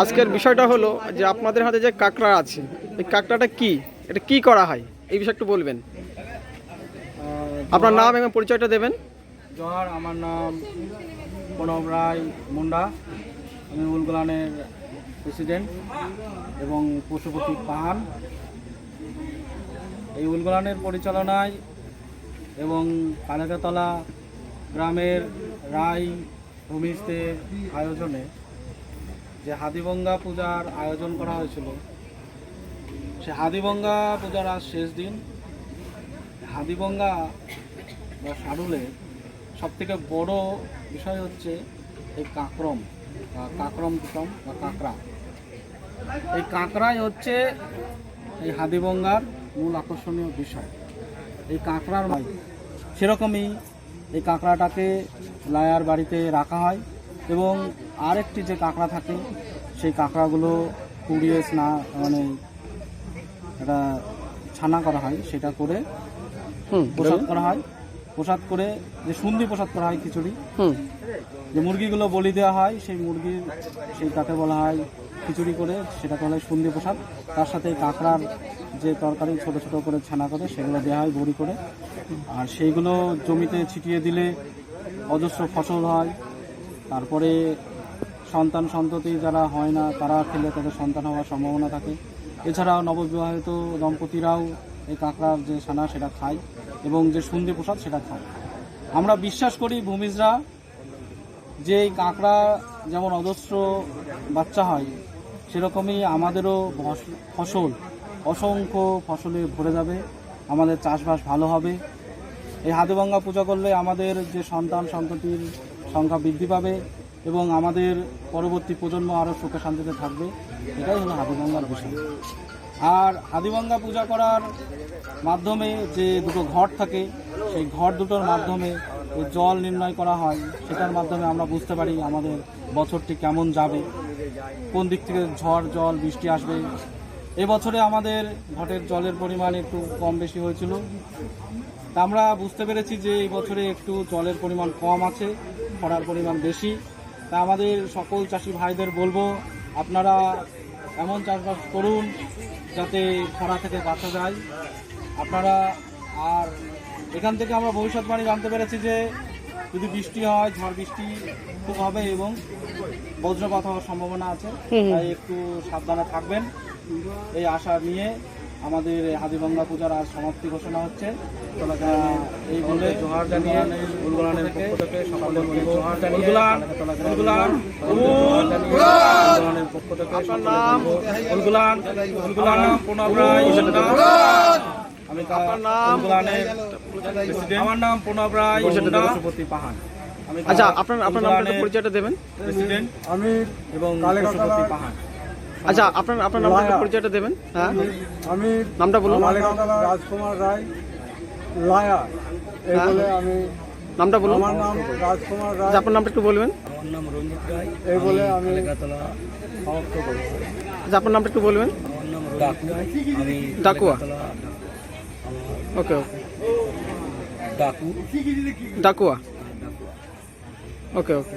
আজকের বিষয়টা হলো যে আপনাদের হাতে যে কাঁকড়া আছে, এই কাঁকড়াটা কি? এটা কি করা হয়? এই বিষয়ে একটু বলবেন। আপনার নাম এবং পরিচয়টা দেবেন। জহার, আমার নাম প্রণব রায় মুন্ডা। আমি উলগুলানের প্রেসিডেন্ট এবং পশুপতি পাহান। এই উলগুলানের পরিচালনায় এবং কানেকাতলা গ্রামের রায় ভূমিষ্ঠের আয়োজনে যে হাদিবঙ্গা পূজার আয়োজন করা হয়েছিল, সে হাদিবঙ্গা পূজার আজ শেষ দিন। হাদিবঙ্গা বা সারুলের সব থেকে বড় বিষয় হচ্ছে এই কাঁকরম বা কাঁকরম কুটম বা কাঁকড়া। এই কাঁকড়াই হচ্ছে এই হাদিবঙ্গার মূল আকর্ষণীয় বিষয়। এই কাঁকড়ার মাই সেরকমই এই কাঁকড়াটাকে লায়ার বাড়িতে রাখা হয় এবং আরেকটি যে কাঁকড়া থাকে সেই কাঁকড়াগুলো পুড়িয়ে স্না মানে একটা ছানা করা হয় সেটা করে হুম প্রসাদ করা হয়। প্রসাদ করে যে সুন্দি প্রসাদ করা হয় খিচুড়ি। যে মুরগিগুলো বলি দেওয়া হয় সেই মুরগির সেই তাকে বলা হয় খিচুড়ি করে সেটাকে বলা হয় সুন্দি প্রসাদ। তার সাথে কাঁকড়ার যে তরকারি ছোট ছোট করে ছানা করে সেগুলো দেওয়া হয় বড়ি করে। আর সেইগুলো জমিতে ছিটিয়ে দিলে অজস্র ফসল হয়। তারপরে সন্তান সন্ততি যারা হয় না, তারা খেলে তাদের সন্তান হওয়ার সম্ভাবনা থাকে। এছাড়াও নববিবাহিত দম্পতিরাও এই কাঁকড়ার যে ছানা সেটা খায় এবং যে সুন্দি প্রসাদ সেটা খায়। আমরা বিশ্বাস করি ভূমিজরা যে এই কাঁকড়া যেমন অজস্র বাচ্চা হয়, সেরকমই আমাদেরও ফসল অসংখ্য ফসলে ভরে যাবে, আমাদের চাষবাস ভালো হবে। এই হাদিভাঙ্গা পূজা করলে আমাদের যে সন্তান সন্ততির সংখ্যা বৃদ্ধি পাবে এবং আমাদের পরবর্তী প্রজন্ম আরও সুখে শান্তিতে থাকবে। এটাই হলো হাদিভাঙ্গার বিষয় আর হাদিভাঙ্গা পূজা করার মাধ্যমে যে দুটো ঘর থাকে, সেই ঘর দুটোর মাধ্যমে জল নির্ণয় করা হয়, সেটার মাধ্যমে আমরা বুঝতে পারি আমাদের বছরটি কেমন যাবে, কোন দিক থেকে ঝড়, জল, বৃষ্টি আসবে এবছরে আমাদের ঘটের জলের পরিমাণ একটু কম বেশি হয়েছিল। তা আমরা বুঝতে পেরেছি যে এই বছরে একটু জলের পরিমাণ কম আছে খরার পরিমাণ বেশি। তা আমাদের সকল চাষি ভাইদের বলব আপনারা এমন চাষবাস করুন যাতে খরা থেকে বাঁচা যায়। আপনারা আর এখান থেকে আমরা ভবিষ্যৎবাণী জানতে পেরেছি যে যদি বৃষ্টি হয় ঝড় বৃষ্টি খুব হবে এবং বজ্রপাত হওয়ার সম্ভাবনা আছে। তাই একটু সাবধানে থাকবেন। এই আশা নিয়ে আমাদের হাদিভাঙ্গা পূজার আজ সমাপ্তি ঘোষণা হচ্ছে। এই বলে জোহার জানিয়ে পক্ষ থেকে পক্ষ প্রণব রায় আমি আমার নাম প্রণব রায় পাহাড় আমি আচ্ছা আপনার আপনার নামটা পরিচয়টা দেবেন। প্রেসিডেন্ট আমি এবং পাহাড় আচ্ছা আপনার আপনার নামটা পরিচয়টা দেবেন। হ্যাঁ। আমি নামটা বলুন। রাজকুমার রায়। লায়া। এই হ্যাঁ। বলে আমি নামটা বলুন। আমার নাম রাজকুমার রায়। আচ্ছা আপনার নামটা একটু বলবেন। আমার নাম রঞ্জিত রায়। এই বলে আমি সমাপ্ত করেছি। আচ্ছা আপনার নামটা একটু বলবেন। আমার নাম ডাকু আমি ডাকুয়া। ওকে ওকে। ডাকু। ডাকুয়া। ওকে ওকে।